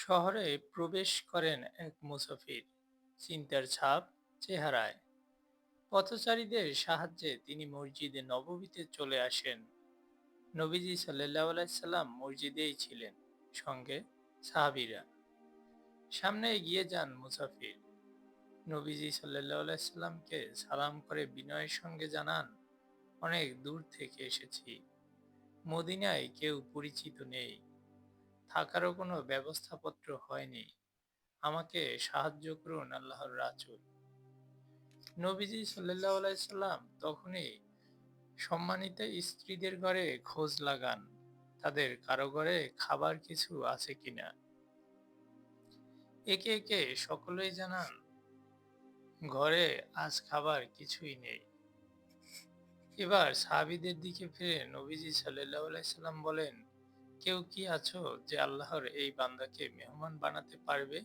শহরে প্রবেশ করেন এক মুসাফির। চিন্তার ছাপ চেহারায়। পথচারীদের সাহায্যে তিনি মসজিদে নববীতে চলে আসেন। নবীজি সাল্লাহ সাল্লাম মসজিদেই ছিলেন সঙ্গে সাহাবিরা। সামনে এগিয়ে যান মুসাফির। নবীজি সাল্লাহ সাল্লামকে সালাম করে বিনয়ের সঙ্গে জানান, অনেক দূর থেকে এসেছি। মদিনায় কেউ পরিচিত নেই। থাকারও কোনো ব্যবস্থাপত্র হয়নি। আমাকে সাহায্য করুন আল্লাহর রাসূল। নবীজি সাল্লাহ সাল্লাম তখনই সম্মানিত স্ত্রীদের ঘরে খোঁজ লাগান, তাদের কারও ঘরে খাবার কিছু আছে কিনা। একে একে সকলেই জানান, ঘরে আজ খাবার কিছুই নেই। এবার সাহাবিদের দিকে ফিরে নবীজি সাল্লাহ সাল্লাম বলেন কেউ কি আছো যে আল্লাহর এই বান্দাকে মেহমান বানাতে পারবে?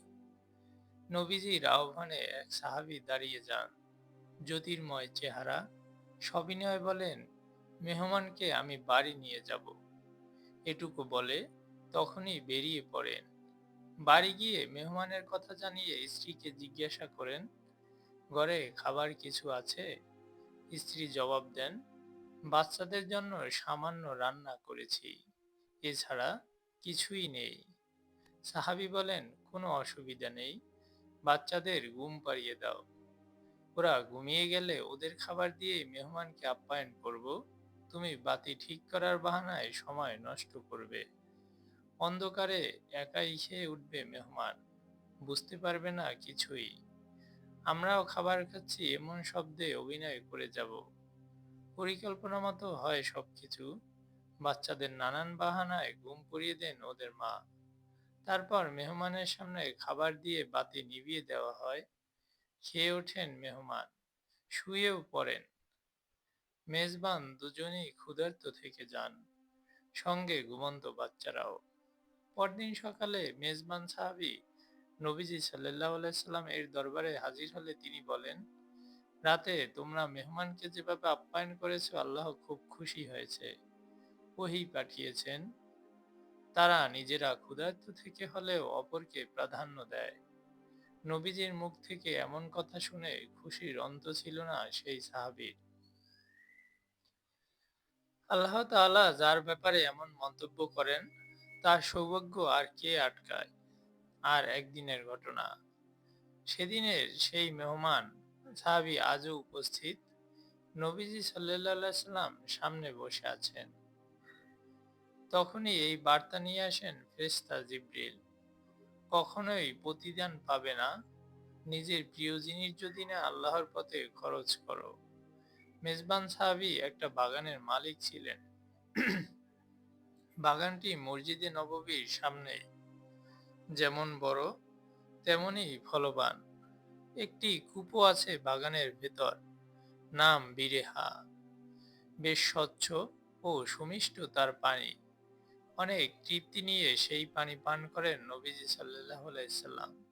নবীজির আহ্বানে এক সাহাবি দাঁড়িয়ে যান। জ্যোতির্ময় চেহারা। সবিনয় বলেন, মেহমানকে আমি বাড়ি নিয়ে যাব। এটুকু বলে তখনই বেরিয়ে পড়েন। বাড়ি গিয়ে মেহমানের কথা জানিয়ে স্ত্রীকে জিজ্ঞাসা করেন, ঘরে খাবার কিছু আছে? স্ত্রী জবাব দেন, বাচ্চাদের জন্য সামান্য রান্না করেছি। এছাড়া কিছুই নেই। সাহাবি বলেন, কোনো অসুবিধা নেই, বাচ্চাদের ঘুম পাড়িয়ে দাও। ওরা ঘুমিয়ে গেলে ওদের খাবার দিয়ে মেহমানকে আপ্যায়ন করব। তুমি বাতি ঠিক করার বাহানায় সময় নষ্ট করবে। অন্ধকারে একাই খেয়ে উঠবে মেহমান। বুঝতে পারবে না কিছুই। আমরাও খাবার খাচ্ছি, এমন শব্দে অভিনয় করে যাব। পরিকল্পনা মতো হয় সবকিছু। বাচ্চাদের নানান বাহানায় ঘুম পড়িয়ে দেন ওদের মা। তারপর মেহমানের সামনে খাবার দিয়ে বাতি নিভিয়ে দেওয়া হয়। খেয়ে ওঠেন মেহমান, শুয়েও পড়েন। মেজবান দুজনেই ক্ষুধার্ত থেকে যান, সঙ্গে ঘুমন্ত বাচ্চারাও। পরদিন সকালে মেজবান সাহাবি নবীজি সাল্লাহ সাল্লাম এর দরবারে হাজির হলে তিনি বলেন, রাতে তোমরা মেহমানকে যেভাবে আপ্যায়ন করেছ, আল্লাহ খুব খুশি হয়েছে। ওহি পাঠিয়েছেন। তারা নিজেরা ক্ষুধার্ত থেকে হলেও অপরকে প্রাধান্য দেয়। নবীজির মুখ থেকে এমন কথা শুনে খুশির অন্ত ছিল না সেই সাহাবির। আল্লাহ তাআলা যার ব্যাপারে এমন মন্তব্য করেন, তার সৌভাগ্য আর কে আটকায়? আর একদিনের ঘটনা। সেদিনের সেই মেহমান সাহাবি আজও উপস্থিত। নবীজি সাল্লাহ সাল্লাম সামনে বসে আছেন। তখনই এই বার্তা নিয়ে আসেন ফেরেশতা জিব্রিল। কখনোই প্রতিদান পাবে না। নিজের প্রিয় জিনিস যদি না আল্লাহর পথে খরচ করো। মেজবান সাহাবি একটা বাগানের মালিক ছিলেন। বাগানটি মসজিদে নববীর সামনে যেমন বড় তেমনি ফলবান। একটি কূপও আছে বাগানের ভেতর, নাম বিরেহা। বেশ স্বচ্ছ ও সুমিষ্ট তার পানি। অনেক তৃপ্তি নিয়ে সেই পানি পান করেন নবীজি সাল্লাহ সাল্লাম।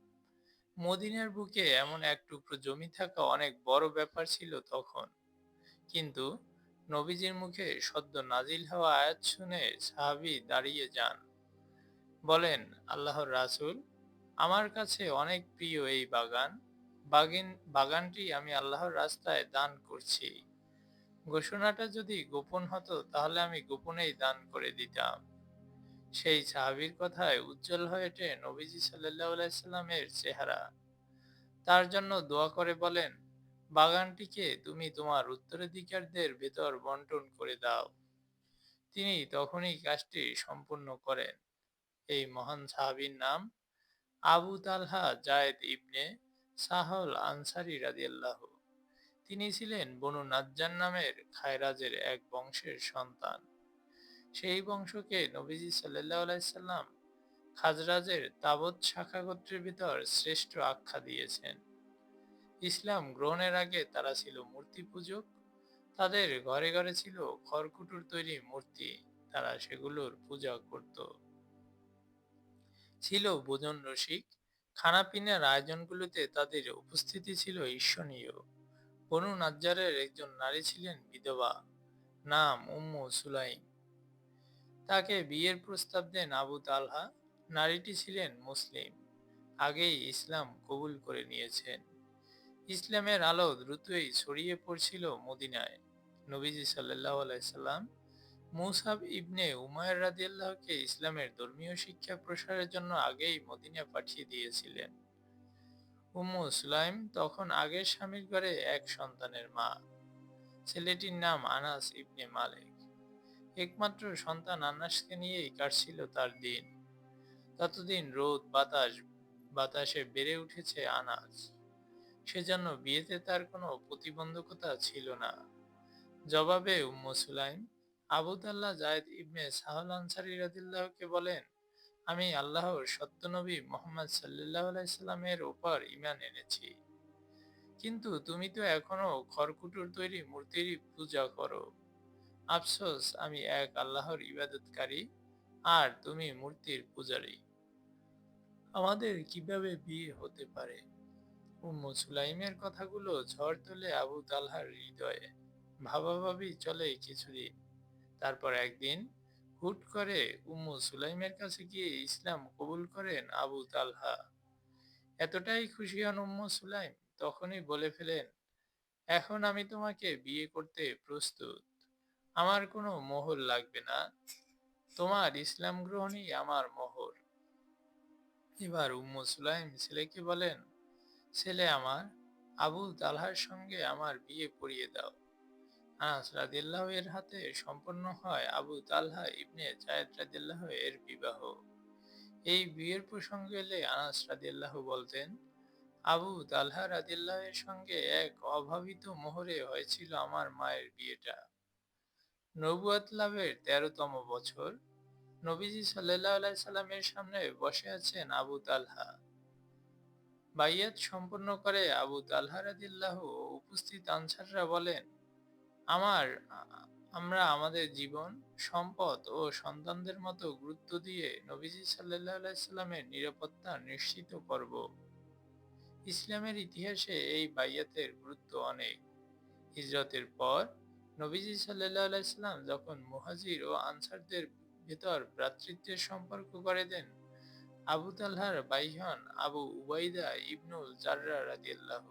মদিনার বুকে এমন এক টুকরো জমি থাকা অনেক বড় ব্যাপার ছিল তখন। কিন্তু নবীজির মুখে সদ্য নাজিল হওয়া আয়াত শুনে সাহাবি দাঁড়িয়ে যান। বলেন, আল্লাহর রাসুল, আমার কাছে অনেক প্রিয় এই বাগান। বাগিন, বাগানটি আমি আল্লাহর রাস্তায় দান করছি। ঘোষণাটা যদি গোপন হতো তাহলে আমি গোপনেই দান করে দিতাম। সেই সাহাবির কথায় উজ্জ্বল হয়ে ওঠে নবীজি সাল্লামের চেহারা। তার জন্য দোয়া করে বলেন, বাগানটিকে তুমি তোমার উত্তরাধিকারদের ভেতর বন্টন করে দাও। তিনি তখনই কাজটি সম্পূর্ণ করেন। এই মহান সাহাবির নাম আবু তালহা জায়েদ ইবনে সাহল আনসারি রাদিয়াল্লাহ। তিনি ছিলেন বনু নাজ্জান নামের খায়রাজের এক বংশের সন্তান। সেই বংশকে নবীজি সাল্লাহ সাল্লাম খাজরাজের তাবৎ শাখা গোত্রের ভিতর শ্রেষ্ঠ আখ্যা দিয়েছেন। ইসলাম গ্রহণের আগে তারা ছিল মূর্তি পূজক তাদের ঘরে ঘরে ছিল খড়কুটুর তৈরি মূর্তি। তারা সেগুলোর পূজা করত। ছিল ভোজন রসিক। খানাপিনার আয়োজনগুলোতে তাদের উপস্থিতি ছিল ঈর্ষণীয়। বনু নাজ্জারের একজন নারী ছিলেন বিধবা। নাম উম্মু সুলাইম। তাকে বিয়ের প্রস্তাব দেন আবু তালহা। নারীটি ছিলেন মুসলিম। আগেই ইসলাম কবুল করে নিয়েছেন। ইসলামের আলো দ্রুতই ছড়িয়ে পড়ছিল মদিনায়। নবীজি সাল্লাহ আলাইসাল্লাম মুসাব ইবনে উমায়ের রাদিয়াল্লাহকে ইসলামের ধর্মীয় শিক্ষা প্রসারের জন্য আগেই মদিনা পাঠিয়ে দিয়েছিলেন। উম্মু সুলাইম তখন আগের স্বামীর ঘরে এক সন্তানের মা। ছেলেটির নাম আনাস ইবনে মালিক। একমাত্র সন্তান আনাসকে নিয়েই কাটছিল তার দিন। ততদিন রোদ, বাতাস, বাতাসে বেড়ে উঠেছে আনাস সেজন্য বিয়েতে তার কোনো প্রতিবন্ধকতা ছিল না। জবাবে উম্মু সুলাইম আবুদাল্লাহ জায়দ ইবনে সাহল আনসারি রাদিল্লাহকে বলেন, আমি আল্লাহর সত্যনবী মোহাম্মদ সাল্লাহ আলাইসাল্লামের ওপর ইমান এনেছি। কিন্তু তুমি তো এখনও খড়কুটোর তৈরি মূর্তিরই পূজা করো। আফসোস, আমি এক আল্লাহর ইবাদতকারী আর তুমি মূর্তির পূজারী। আমাদের কীভাবে বিয়ে হতে পারে? উম্মু সুলাইমের কথাগুলো ঝড় তোলে আবু তালহার হৃদয়ে ভাবাভাবি চলে কিছুদিন। তারপর একদিন হুট করে উম্মু সুলাইমের কাছে গিয়ে ইসলাম কবুল করেন আবু তালহা। এতটাই খুশি হন উম্মু সুলাইম, তখনই বলে ফেলেন, এখন আমি তোমাকে বিয়ে করতে প্রস্তুত। আমার কোনো মোহর লাগবে না। তোমার ইসলাম গ্রহণই আমার মোহর। এবার উম্মু সুলাইম ছেলেকে বলেন, ছেলে আমার, আবু তালহার সঙ্গে আমার বিয়ে পড়িয়ে দাও। আনাস রাদিল্লাহ এর হাতে সম্পন্ন হয় আবু তালহা ইবনে জায়দ রাদিল্লাহ এর বিবাহ। এই বিয়ের প্রসঙ্গে এলে আনাস রাদিল্লাহ বলতেন, আবু তালহা রাদিল্লাহ এর সঙ্গে এক অভাবিত মোহরে হয়েছিল আমার মায়ের বিয়েটা। নবুয়াত লাভের তেরোতম বছর। নবীজি সাল্লাহ আলাই সাল্লামের সামনে বসে আছেন আবু তালহা। বাইয়াত সম্পন্ন করে আবু তালহা রাদিল্লাহ উপস্থিত আনসাররা বলেন, আমার, আমরা আমাদের জীবন, সম্পদ ও সন্তানদের মতো গুরুত্ব দিয়ে নবীজি সাল্লাহ সাল্লামের নিরাপত্তা নিশ্চিত করব। ইসলামের ইতিহাসে এই বাইয়াতের গুরুত্ব অনেক। হিজরতের পর নবীজি সাল্লাহ আলাইসাল্লাম যখন মুহাজির ও আনসারদের ভেতর ভ্রাতৃত্বের সম্পর্ক করে দেন, আবু তালহার বাইহন আবু উবাইদা ইবনুল জাররা রাদিয়াল্লাহ,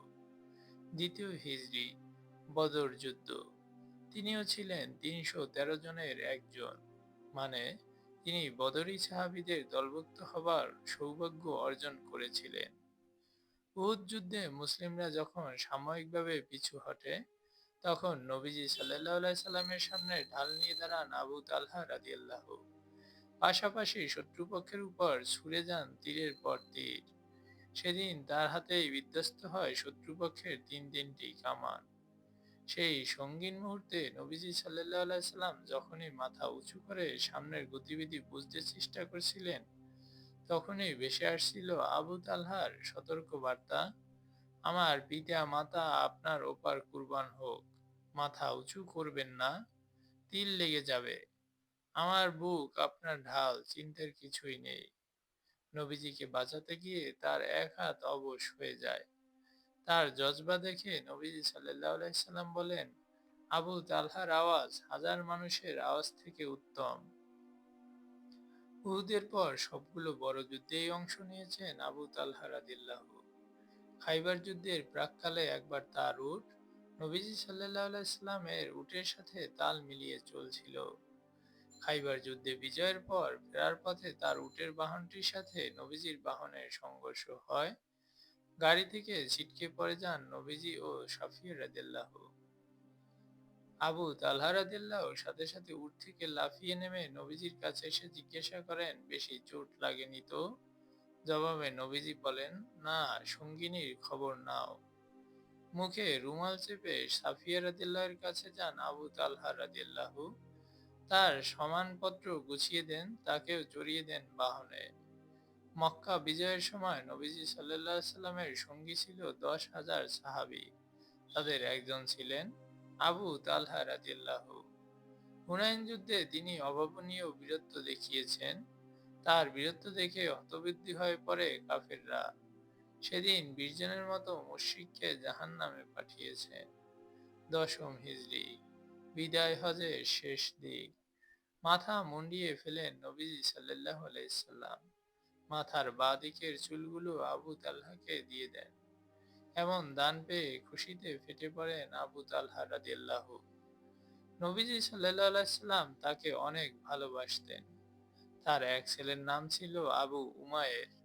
দ্বিতীয় হিজরি, বদর যুদ্ধ। তিনিও ছিলেন তিনশো তেরো জনের একজন মানে তিনি বদরি সাহাবিদের দলভুক্ত হবার সৌভাগ্য অর্জন করেছিলেন। উহুদ যুদ্ধে মুসলিমরা যখন সাময়িকভাবে পিছু হটে তখন নবীজি সাল্লাহ সাল্লামের সামনে ঢাল নিয়ে দাঁড়ান আবু তালহা রাদিয়াল্লাহ। পাশাপাশি শত্রুপক্ষের উপর ছুড়ে যান তীরের পর তীর। সেদিন তার হাতেই বিধ্বস্ত হয় শত্রুপক্ষের তিন তিনটি কামান। সেই সঙ্গীন মুহূর্তে নবীজি সাল্লাহ সাল্লাম যখনই মাথা উঁচু করে সামনের গতিবিধি বুঝতে চেষ্টা করছিলেন, তখনই ভেসে আসছিল আবু তালহার সতর্ক বার্তা আমার পিতা মাতা আপনার ওপার কুরবান হোক। মাথা উঁচু করবেন না, তিল লেগে যাবে। আমার বুক, আপনার ঢাল, চিন্তার কিছুই নেই। নবীজিকে বাঁচাতে গিয়ে তার এক হাত অবশ হয়ে যায়। তার জজবা দেখে নবীজি সাল্লাম বলেন, আবু তালহার আওয়াজ হাজার মানুষের আওয়াজ থেকে উত্তম। উহুদের পর সবগুলো বড় যুদ্ধেই অংশ নিয়েছেন আবু তালহা রাদিল্লাহ খাইবার যুদ্ধের প্রাককালে একবার তার উট নবীজি সাল্লাহ ইসলামের উটের সাথে তাল মিলিয়ে চলছিল। খাইবার যুদ্ধে বিজয়ের পর ফেরার পথে তার উটের বাহনটির সাথে নবীজির বাহনের সংঘর্ষ হয়। গাড়ি থেকে ছিটকে পড়ে যান নবীজি ও সাফিয়া রাদিল্লাহ আবু তালহা রাদিল্লাহ সাথে সাথে উট থেকে লাফিয়ে নেমে নবীজির কাছে এসে জিজ্ঞাসা করেন, বেশি চোট লাগেনি তো? জবাবে নবীজি বলেন, না, সঙ্গিনীর খবর নাও। মুখে রুমাল চেপে সাফিয়া রাদিল্লাহের কাছে যান আবু তালহা রাদিল্লাহ তার সমানপত্র গুছিয়ে দেন, তাকেও চড়িয়ে দেন বাহনে। মক্কা বিজয়ের সময় নবীজি সাল্লাহ সাল্লামের সঙ্গী ছিল দশ হাজার সাহাবি। তাদের একজন ছিলেন আবু তালহা রাজিল্লাহ হুনাইন যুদ্ধে তিনি অভাবনীয় বীরত্ব দেখিয়েছেন। তার বীরত্ব দেখে হতবৃদ্ধি হয়ে পড়ে কাফেররা। সেদিন বীরজনের মতো মুশিককে জাহান নামে পাঠিয়েছেন দশম হিজড়ি বিদায় হজের শেষ দিক। মাথা মুন্ডিয়ে ফেলেন নবীজি সাল্লাহ আলাইসাল্লাম মাথার বাঁ দিকের চুলগুলো আবু তালহাকে দিয়ে দেন। এমন দান পেয়ে খুশিতে ফেটে পড়েন আবু তালহা রাদিয়াল্লাহু। নবীজি সাল্লাম তাকে অনেক ভালোবাসতেন। তার এক ছেলের নাম ছিল আবু উমায়ের।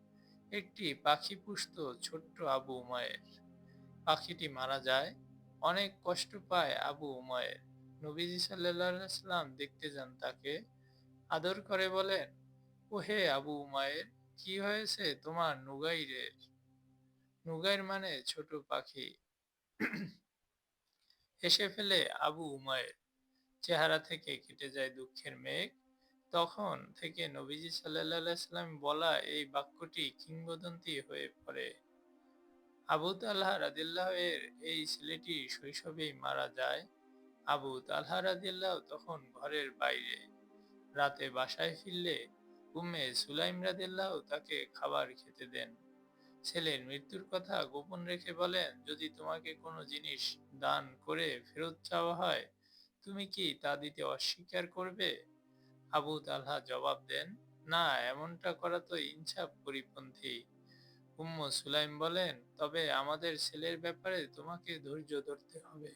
একটি পাখি পুষত ছোট্ট আবু উমায়ের। পাখিটি মারা যায়, অনেক কষ্ট পায় আবু উমায়ের। নবীজি সাল্লাম দেখতে যান তাকে, আদর করে বলেন ও হে আবু উমায়ের, কি হয়েছে তোমার নুগাইরের? নুগাইর মানে ছোট পাখি। হেসে ফেলে আবু উমায়ের। চেহারা থেকে কেটে যায় দুঃখের মেঘ। তখন থেকে নবীজি সাল্লাম বলা এই বাক্যটি কিংবদন্তি হয়ে পড়ে। আবু তাল্লাহ রাদিল্লাহ এর এই ছেলেটি শৈশবেই মারা যায়। আবু তাল্লাহ রাদিল্লাহ তখন ঘরের বাইরে। রাতে বাসায় ফিরলে উম্মে সুলাইম রাদিল্লাহ তাকে খাবার খেতে দেন। ছেলের মৃত্যুর কথা গোপন রেখে বলেন, যদি তোমাকে কোনো জিনিস দান করে ফেরত চাওয়া হয়, তুমি কি তা দিতে অস্বীকার করবে? আবু তালহা জবাব দেন, না, এমনটা করা তো ইনসাফ পরিপন্থী উম্ম সুলাইম বলেন, তবে আমাদের ছেলের ব্যাপারে তোমাকে ধৈর্য ধরতে হবে।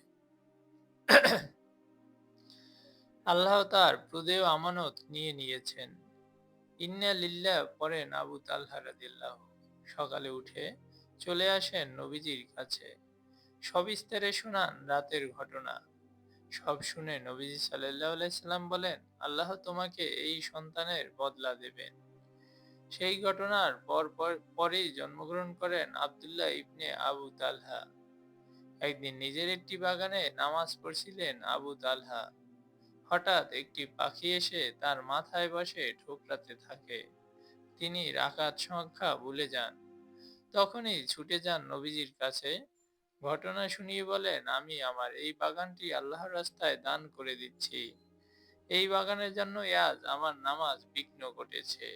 আল্লাহ তার প্রদেয় আমানত নিয়ে নিয়েছেন। ইন্না লিল্লাহ পরেন আবু তালহা রাদিল্লাহ সকালে উঠে চলে আসেন নবীজির কাছে। সবিস্তারে শোনান রাতের ঘটনা। সব শুনে নবীজি সাল্লাম বলেন, আল্লাহ তোমাকে এই সন্তানের বদলা দেবেন। সেই ঘটনার পর পরেই জন্মগ্রহণ করেন আবদুল্লাহ ইবনে আবু তালহা। একদিন নিজের একটি বাগানে নামাজ পড়ছিলেন আবু তালহা। হঠাৎ একটি পাখি এসে তার মাথায় বসে ঠোকরাতে থাকে। তিনি রাকাত সংখ্যা ভুলে যান। তখনই ছুটে যান নবীজির কাছে। ঘটনা শুনিয়ে বলেন, আমি আমার এই বাগানটি আল্লাহর রাস্তায় দান করে দিচ্ছি। এই বাগানের জন্য আজ আমার নামাজ বিঘ্ন ঘটেছে।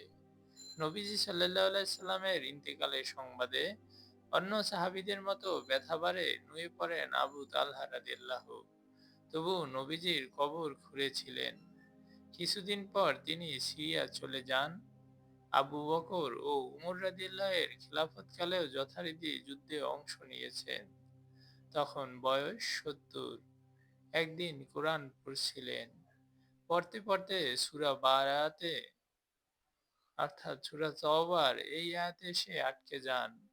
নবীজি সাল্লাহ সাল্লামের ইন্তেকালের সংবাদে অন্য সাহাবিদের মতো ব্যথাবারে নুয়ে পড়েন আবু তালহা রাদিল্লাহ তবু নবীজির কবর খুঁড়েছিলেন। কিছুদিন পর তিনি সিরিয়া চলে যান। আবু বকর ও উমর রাদিল্লাহের খিলাফতকালেও যথারীতি যুদ্ধে অংশ নিয়েছেন। তখন বয়স সত্তর। একদিন কোরআন পড়ছিলেন। পড়তে পড়তে সুরা বারাতে, অর্থাৎ সুরা তওবার, এই আয়াতে সে আটকে যান।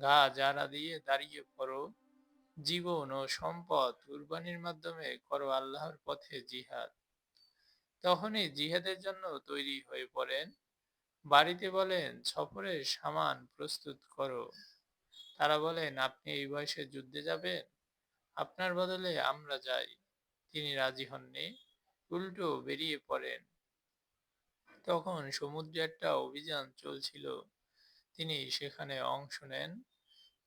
গা যারা দিয়ে দাঁড়িয়ে পড়ো। জীবন ও সম্পদ কুরবানির মাধ্যমে করো আল্লাহর পথে জিহাদ। তখনই জিহাদের জন্য তৈরি হয়ে পড়েন। বাড়িতে বলেন, সফরের সামান প্রস্তুত করো। তারা বলেন, আপনি এই বয়সে যুদ্ধে যাবেন? আপনার বদলে আমরা যাই। তিনি রাজি হননি। উল্টো বেরিয়ে পড়েন। তখন সমুদ্রে একটা অভিযান চলছিল। তিনি সেখানে অংশ নেন।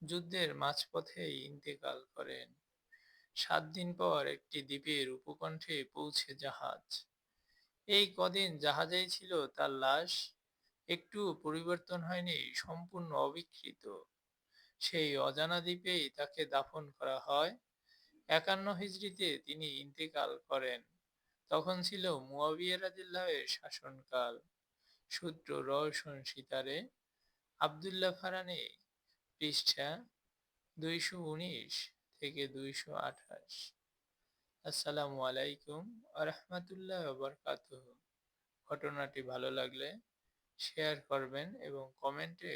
যুদ্ধের মাঝপথেই ইন্তেকাল করেন। সাত দিন পর একটি দ্বীপের উপকণ্ঠে পৌঁছে জাহাজ। এই কদিন জাহাজেই ছিল তার লাশ। একটু পরিবর্তন হয়নি, সম্পূর্ণ অবিকৃত। সেই অজানা দ্বীপেই তাকে দাফন করা হয়। একান্ন হিজড়িতে তিনি ইন্তেকাল করেন। তখন ছিল মুয়াবিয়া রাদিল্লাহের শাসনকাল। সূত্র রওশন সিতারে আবদুল্লাহ ফারানি পৃষ্ঠা দুইশো উনিশ থেকে দুইশো আঠাশ। আসসালামু আলাইকুম আরহামতুল্লাহ বরকাত ঘটনাটি ভালো লাগলে শেয়ার করবেন এবং কমেন্টে